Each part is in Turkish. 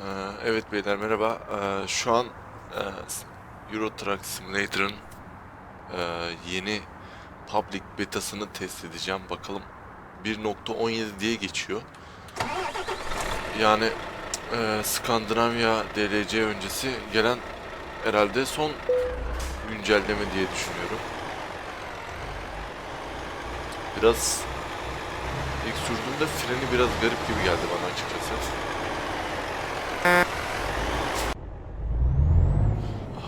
Ee, Evet beyler merhaba. Ee, Şu an e, Euro Truck Simulator'ın e, yeni public betasını test edeceğim. Bakalım 1.17 diye geçiyor. Yani e, Skandinavya DLC öncesi gelen herhalde son güncelleme diye düşünüyorum. Biraz ilk sürdüğümde freni biraz garip gibi geldi bana açıkçası.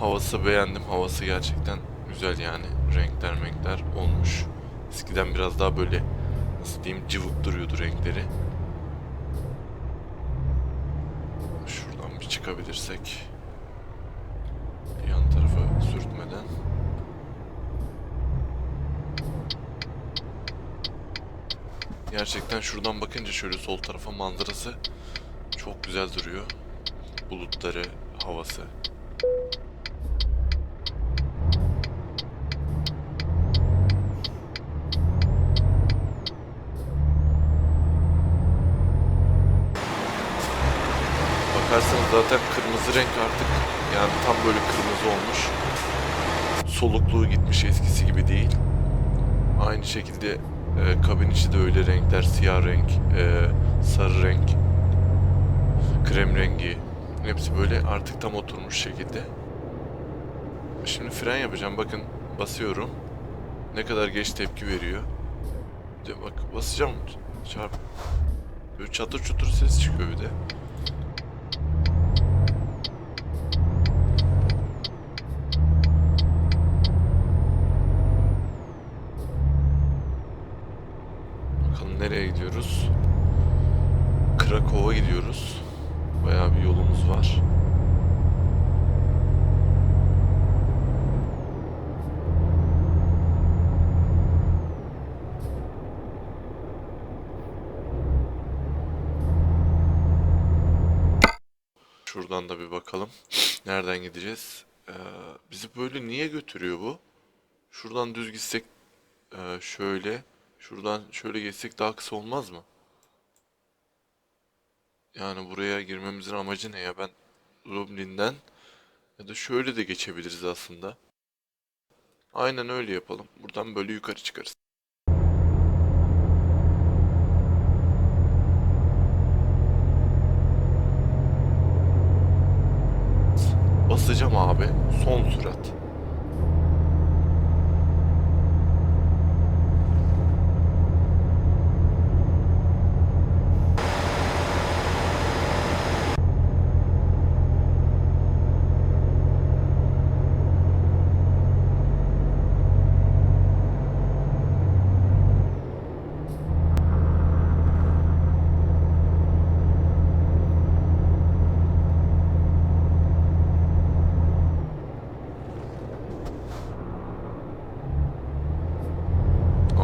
Havası beğendim. Havası gerçekten güzel yani. Renkler renkler olmuş. Eskiden biraz daha böyle nasıl diyeyim cıvık duruyordu renkleri. Şuradan bir çıkabilirsek. Yan tarafa sürtmeden. Gerçekten şuradan bakınca şöyle sol tarafa manzarası çok güzel duruyor. Bulutları, havası. Zaten kırmızı renk artık yani tam böyle kırmızı olmuş. Solukluğu gitmiş eskisi gibi değil. Aynı şekilde e, kabin içi de öyle renkler siyah renk, e, sarı renk, krem rengi. Hepsi böyle artık tam oturmuş şekilde. Şimdi fren yapacağım. Bakın basıyorum. Ne kadar geç tepki veriyor. De bak basacağım. Çarp. Böyle çatır çutur ses çıkıyor bir de. Bakalım nereye gidiyoruz? Krakow'a gidiyoruz. Bayağı bir yolumuz var. Şuradan da bir bakalım. Nereden gideceğiz? Ee, bizi böyle niye götürüyor bu? Şuradan düz gitsek ee, şöyle. Şuradan şöyle geçsek daha kısa olmaz mı? Yani buraya girmemizin amacı ne ya? Ben Lublin'den ya da şöyle de geçebiliriz aslında. Aynen öyle yapalım. Buradan böyle yukarı çıkarız. Basacağım abi. Son sürat.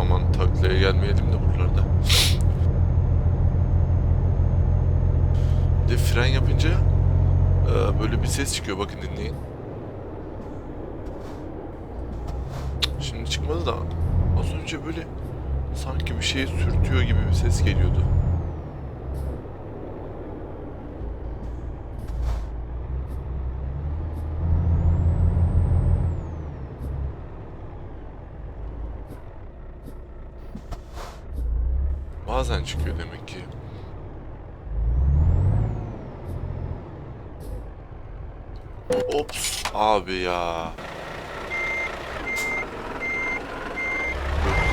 Aman taklaya gelmeyelim de buralarda. Bir de fren yapınca e, böyle bir ses çıkıyor bakın dinleyin. Şimdi çıkmadı da az önce böyle sanki bir şeye sürtüyor gibi bir ses geliyordu. Bazen çıkıyor abi ya.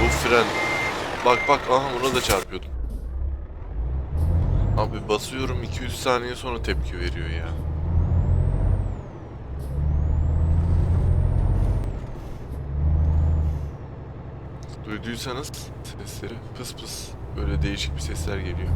Bu, fren. Bak bak aha buna da çarpıyordum. Abi basıyorum 200 saniye sonra tepki veriyor ya. Duyduysanız sesleri pıs pıs böyle değişik bir sesler geliyor.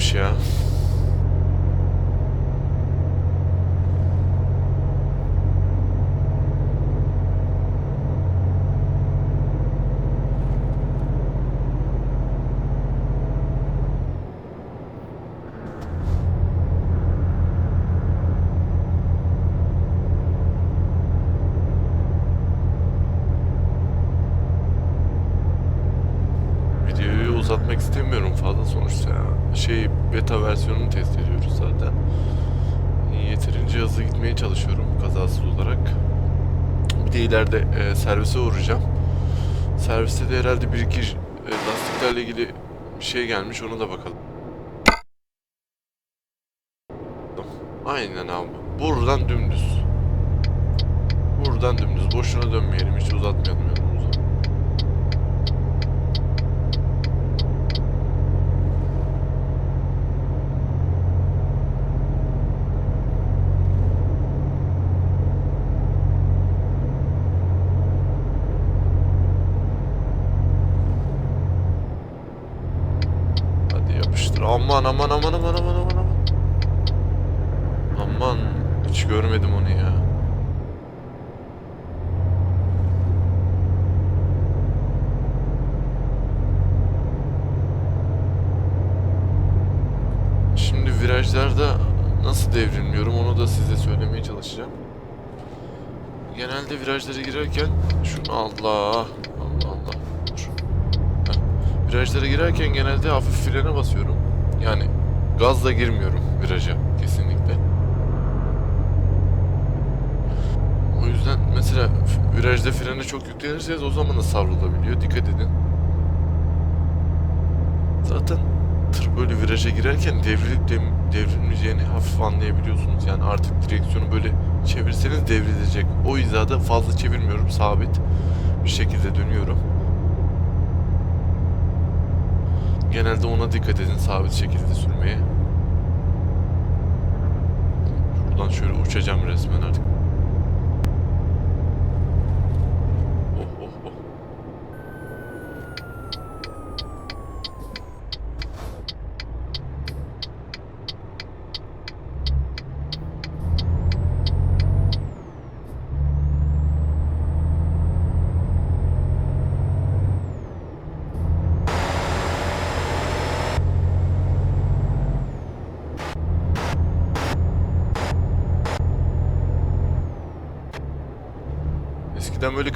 się uzatmak istemiyorum fazla sonuçta ya. Şey beta versiyonunu test ediyoruz zaten. Yeterince hızlı gitmeye çalışıyorum kazasız olarak. Bir de ileride e, servise uğrayacağım. Serviste de herhalde bir iki e, lastiklerle ilgili bir şey gelmiş ona da bakalım. Aynen abi. Buradan dümdüz. Buradan dümdüz. Boşuna dönmeyelim. Hiç uzatmayalım Aman aman aman aman aman aman aman. Aman hiç görmedim onu ya. Şimdi virajlarda nasıl devrilmiyorum onu da size söylemeye çalışacağım. Genelde virajlara girerken şunu Allah Allah Allah. Virajlara girerken genelde hafif frene basıyorum. Yani gazla girmiyorum viraja kesinlikle. O yüzden mesela virajda frene çok yüklenirseniz o zaman da savrulabiliyor. Dikkat edin. Zaten tır böyle viraja girerken devrilip devrilmeyeceğini hafif anlayabiliyorsunuz. Yani artık direksiyonu böyle çevirseniz devrilecek. O hizada fazla çevirmiyorum. Sabit bir şekilde dönüyorum. Genelde ona dikkat edin sabit şekilde sürmeye. Şuradan şöyle uçacağım resmen artık. Oh oh oh. Eskiden böyle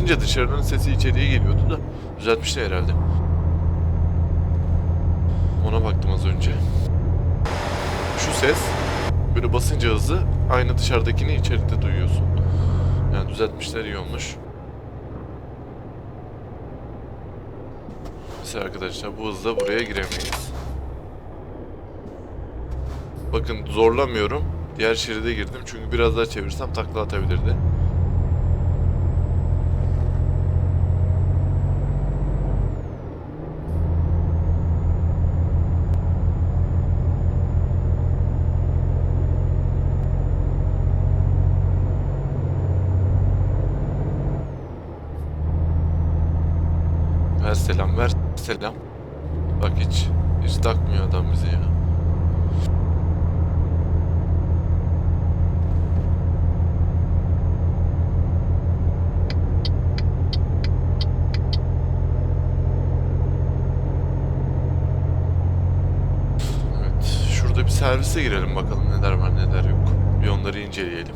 geçince dışarının sesi içeriye geliyordu da düzeltmişler herhalde. Ona baktım az önce. Şu ses böyle basınca hızı aynı dışarıdakini içeride duyuyorsun. Yani düzeltmişler iyi olmuş. Mesela arkadaşlar bu hızla buraya giremeyiz. Bakın zorlamıyorum. Diğer şeride girdim çünkü biraz daha çevirsem takla atabilirdi. Ver selam ver selam. Bak hiç hiç takmıyor adam bizi ya. Evet, servise girelim bakalım neler var neler yok. Bir onları inceleyelim.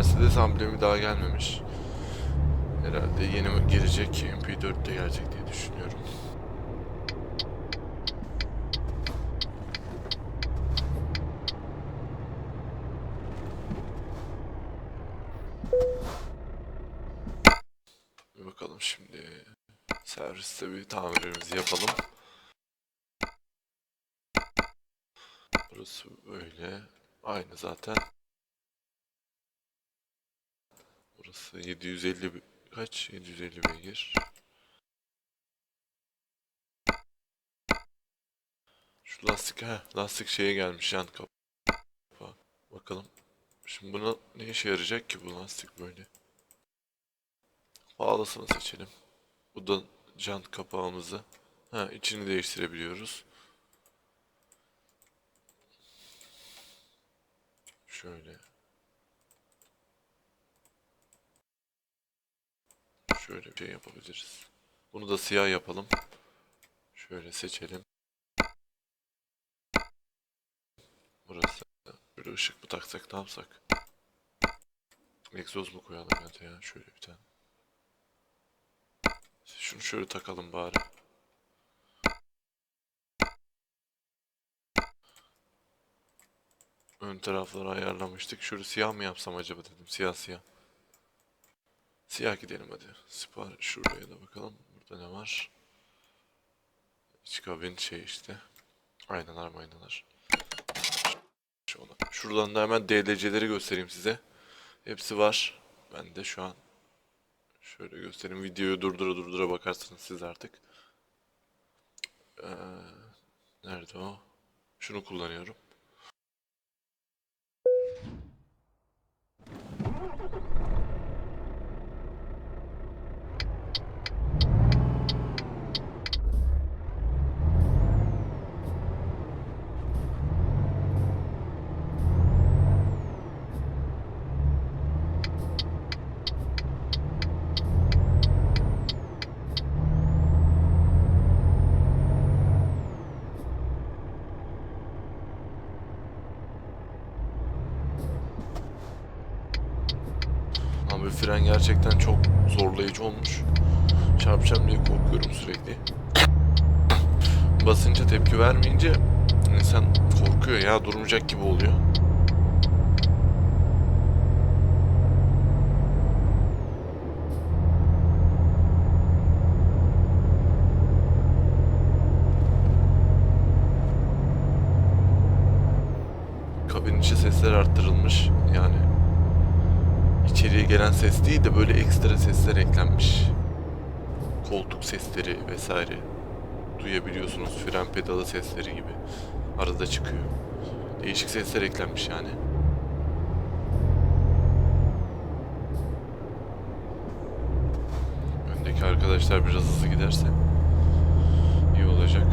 Mercedes amblemi daha gelmemiş. Herhalde yeni gelecek MP4 de gelecek diye düşünüyorum. Bir bakalım şimdi. Serviste bir tamirimizi yapalım. Burası böyle. Aynı zaten. Burası 750 bi- kaç? 750 beygir. Şu lastik ha lastik şeye gelmiş yan kapağı. Bakalım. Şimdi buna ne işe yarayacak ki bu lastik böyle? Pahalısını seçelim. Bu da jant kapağımızı. Ha içini değiştirebiliyoruz. Şöyle. Şöyle bir şey yapabiliriz. Bunu da siyah yapalım. Şöyle seçelim. Burası. Böyle ışık mı taksak ne yapsak? Egzoz mu koyalım ya ya şöyle bir tane. Şunu şöyle takalım bari. Ön tarafları ayarlamıştık. Şöyle siyah mı yapsam acaba dedim. Siyah siyah. Siyah gidelim hadi. Sipariş şuraya da bakalım. Burada ne var? İç kabin şey işte. Aynalar maynalar. Şöyle. Şuradan da hemen DLC'leri göstereyim size. Hepsi var. Ben de şu an şöyle göstereyim. Videoyu durdura durdura bakarsınız siz artık. Ee, nerede o? Şunu kullanıyorum. Abi fren gerçekten çok zorlayıcı olmuş. Çarpacağım diye korkuyorum sürekli. Basınca tepki vermeyince insan korkuyor ya durmayacak gibi oluyor. Kabin içi sesler arttırılmış yani içeriye gelen ses değil de böyle ekstra sesler eklenmiş. Koltuk sesleri vesaire. Duyabiliyorsunuz fren pedalı sesleri gibi. Arada çıkıyor. Değişik sesler eklenmiş yani. Öndeki arkadaşlar biraz hızlı giderse iyi olacak.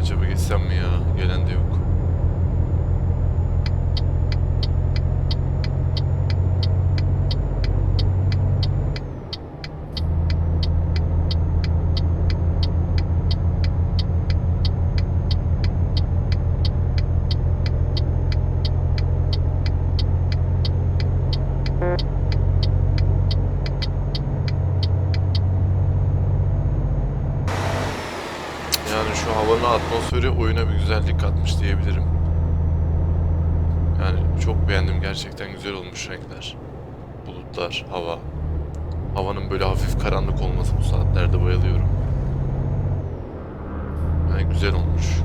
Acaba geçsem mi ya? Gelen de yok. Yani şu havanın atmosferi oyuna bir güzellik katmış diyebilirim. Yani çok beğendim gerçekten güzel olmuş renkler. Bulutlar, hava. Havanın böyle hafif karanlık olması bu saatlerde bayılıyorum. Yani güzel olmuş.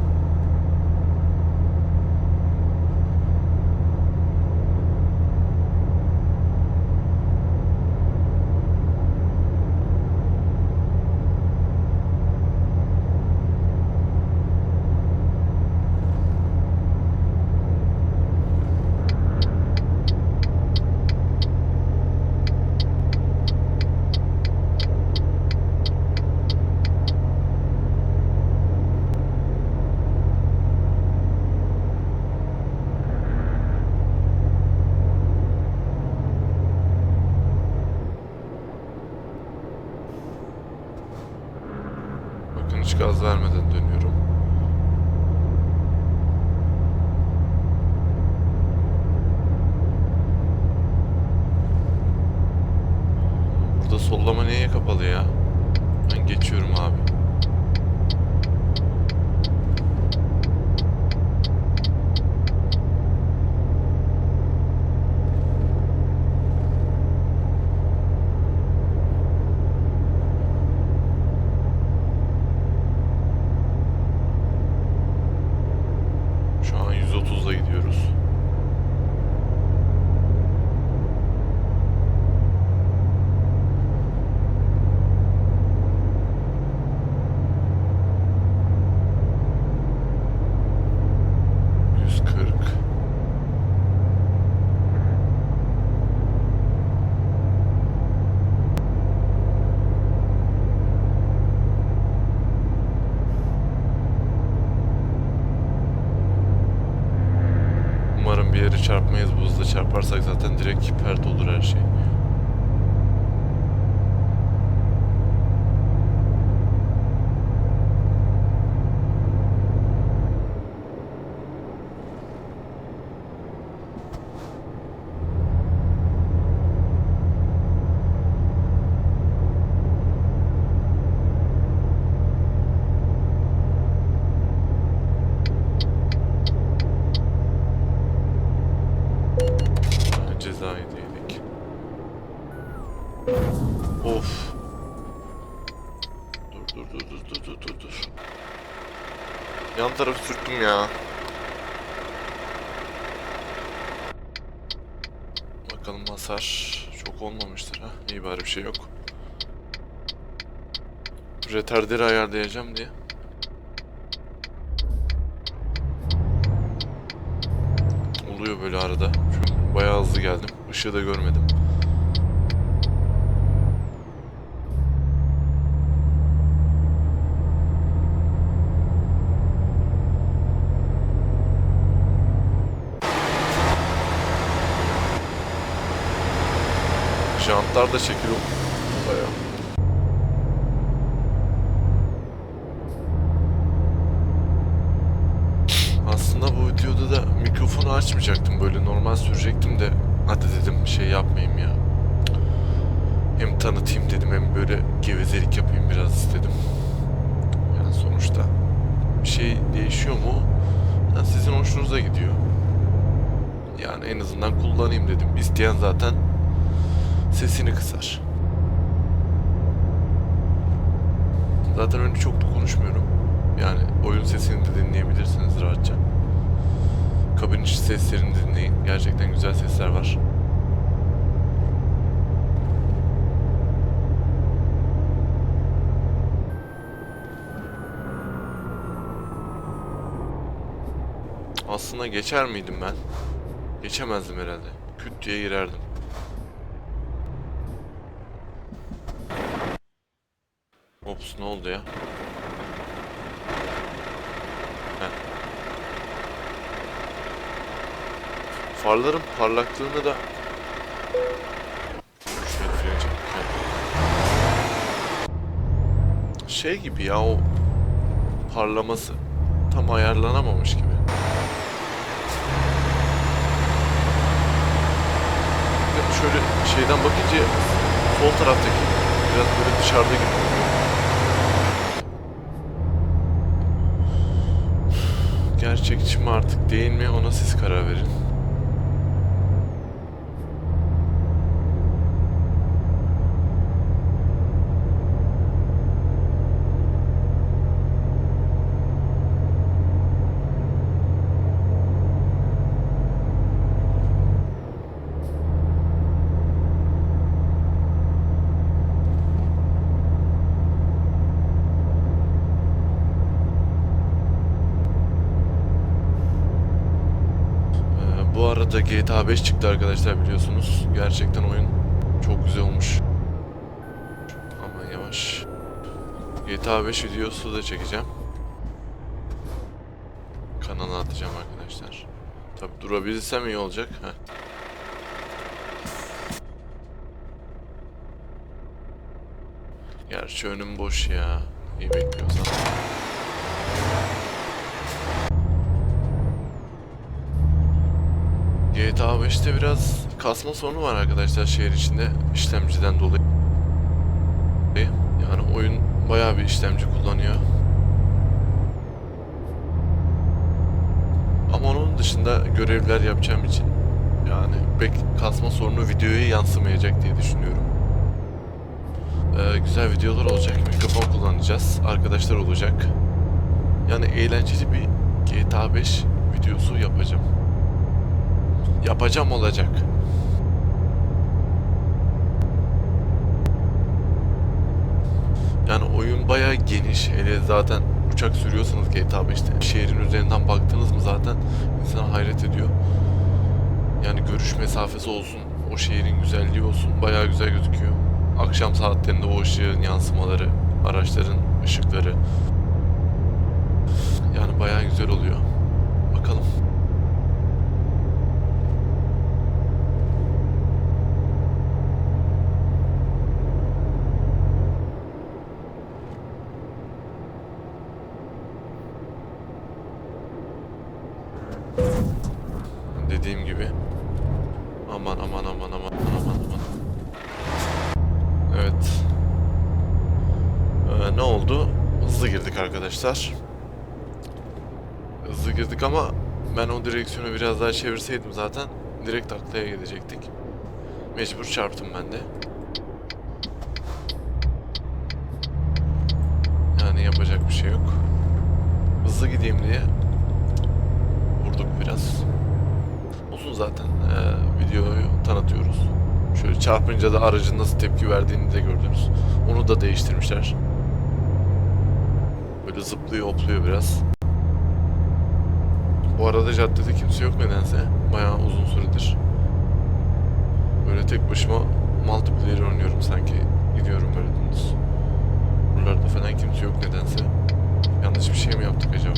hiç gaz vermeden dönüyorum. Burada sollama niye kapalı ya? Ben geçiyorum abi. Çarparsak zaten direkt pert olur her şey. Yan tarafı sürttüm ya. Bakalım hasar çok olmamıştır ha. İyi bari bir şey yok. Retarderi ayarlayacağım diye. Oluyor böyle arada. Çünkü bayağı hızlı geldim. Işığı da görmedim. Jantlar da çekiliyor. Bayağı. Aslında bu videoda da mikrofonu açmayacaktım böyle normal sürecektim de hadi dedim şey yapmayayım ya. Hem tanıtayım dedim hem böyle gevezelik yapayım biraz istedim. Yani sonuçta bir şey değişiyor mu? Yani sizin hoşunuza gidiyor. Yani en azından kullanayım dedim. İsteyen zaten sesini kısar. Zaten önce çok da konuşmuyorum. Yani oyun sesini de dinleyebilirsiniz rahatça. Kabin içi seslerini dinleyin. Gerçekten güzel sesler var. Aslında geçer miydim ben? Geçemezdim herhalde. Küt diye girerdim. Ops ne oldu ya? Heh. Farların parlaklığını da. Şey gibi ya o parlaması tam ayarlanamamış gibi. Şöyle şeyden bakınca sol taraftaki biraz böyle dışarıda gibi oluyor. Gerçekçi mi artık değil mi ona siz karar verin. Arada GTA 5 çıktı arkadaşlar biliyorsunuz. Gerçekten oyun çok güzel olmuş. Aman yavaş. GTA 5 videosu da çekeceğim. Kanala atacağım arkadaşlar. Tabi durabilirsem iyi olacak. Heh. Gerçi önüm boş ya. İyi bekliyorsan. GTA 5'te biraz kasma sorunu var arkadaşlar şehir içinde işlemciden dolayı. Yani oyun bayağı bir işlemci kullanıyor. Ama onun dışında görevler yapacağım için yani pek kasma sorunu videoya yansımayacak diye düşünüyorum. Ee, güzel videolar olacak. Mikrofon kullanacağız. Arkadaşlar olacak. Yani eğlenceli bir GTA 5 videosu yapacağım. Yapacağım olacak. Yani oyun bayağı geniş. Hele zaten uçak sürüyorsanız GTA 5'te şehrin üzerinden baktınız mı zaten insan hayret ediyor. Yani görüş mesafesi olsun, o şehrin güzelliği olsun bayağı güzel gözüküyor. Akşam saatlerinde o ışığın yansımaları, araçların ışıkları yani bayağı güzel oluyor. Bakalım. Dediğim gibi. Aman aman aman aman aman aman. Evet. Ee, ne oldu? Hızlı girdik arkadaşlar. Hızlı girdik ama ben o direksiyonu biraz daha çevirseydim zaten direkt taklaya gidecektik. Mecbur çarptım ben de. Yani yapacak bir şey yok. Hızlı gideyim diye vurduk biraz. Olsun zaten ee, videoyu tanıtıyoruz. Şöyle çarpınca da aracın nasıl tepki verdiğini de gördünüz. Onu da değiştirmişler. Böyle zıplıyor hopluyor biraz. Bu arada caddede kimse yok nedense. Bayağı uzun süredir. Böyle tek başıma multiplayer oynuyorum sanki. Gidiyorum böyle dümdüz. Buralarda falan kimse yok nedense. Yanlış bir şey mi yaptık acaba?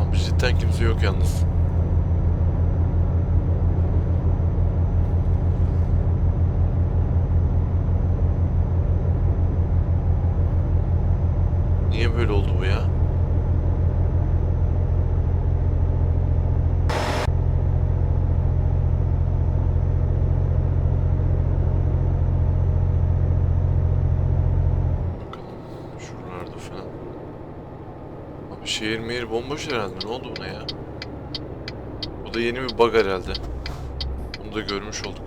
Abi cidden kimse yok yalnız. Niye böyle oldu bu ya? Bakalım şuralarda falan. Abi şehir mehir bomboş herhalde. Ne oldu buna ya? Bu da yeni bir bug herhalde. Bunu da görmüş olduk.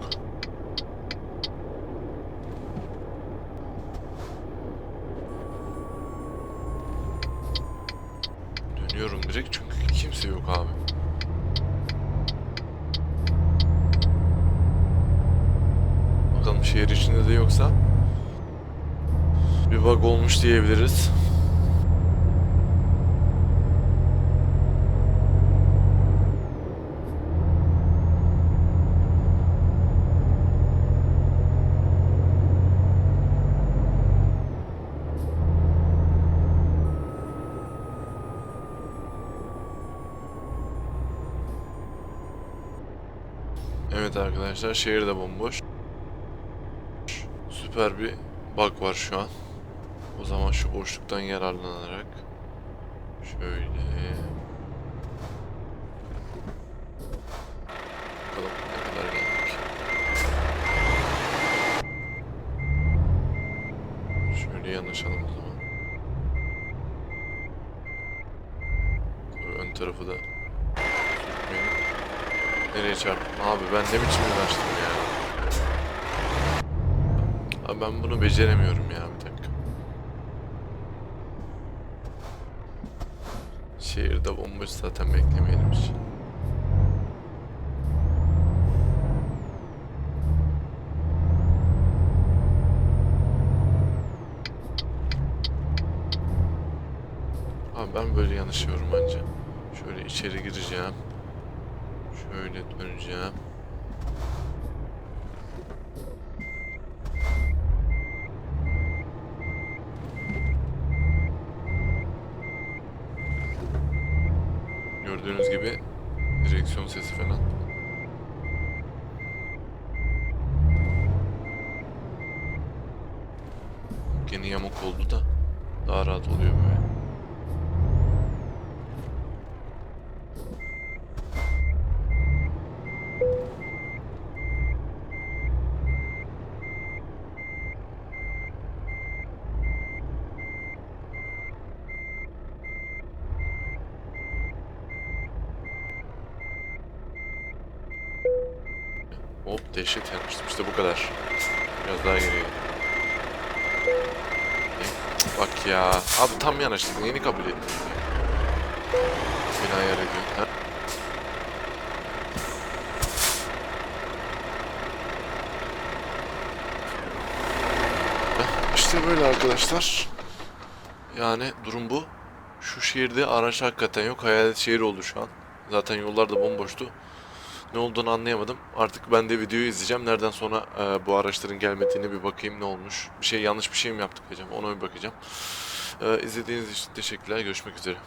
Dönüyorum direkt çünkü kimse yok abi. Bakalım şehir içinde de yoksa bir bug olmuş diyebiliriz. Evet arkadaşlar şehir de bomboş. Süper bir bug var şu an. O zaman şu boşluktan yararlanarak şöyle bakalım ne kadar geldik. Şöyle yanaşalım o zaman. Ön tarafı da. Nereye çarptım? Abi ben ne biçim yanaştım ya. Abi ben bunu beceremiyorum ya bir dakika. Şehirde bomboş zaten beklemeyelim. Abi ben böyle yanışıyorum anca. Şöyle içeri gireceğim. Şöyle döneceğim. Gördüğünüz gibi direksiyon sesi falan. Üçgeni yamuk oldu da daha rahat oluyor böyle. Hop dehşet yanmıştım işte bu kadar. Biraz daha geriye. Bak ya. Abi tam yanaştık. Neyini kabul ettin? Beni ayar ediyor. Ha? İşte böyle arkadaşlar. Yani durum bu. Şu şehirde araç hakikaten yok. Hayalet şehir oldu şu an. Zaten yollar da bomboştu. Ne olduğunu anlayamadım. Artık ben de videoyu izleyeceğim. Nereden sonra e, bu araçların gelmediğine bir bakayım ne olmuş. Bir şey yanlış bir şey mi yaptık acaba ona bir bakacağım. E, izlediğiniz için teşekkürler. Görüşmek üzere.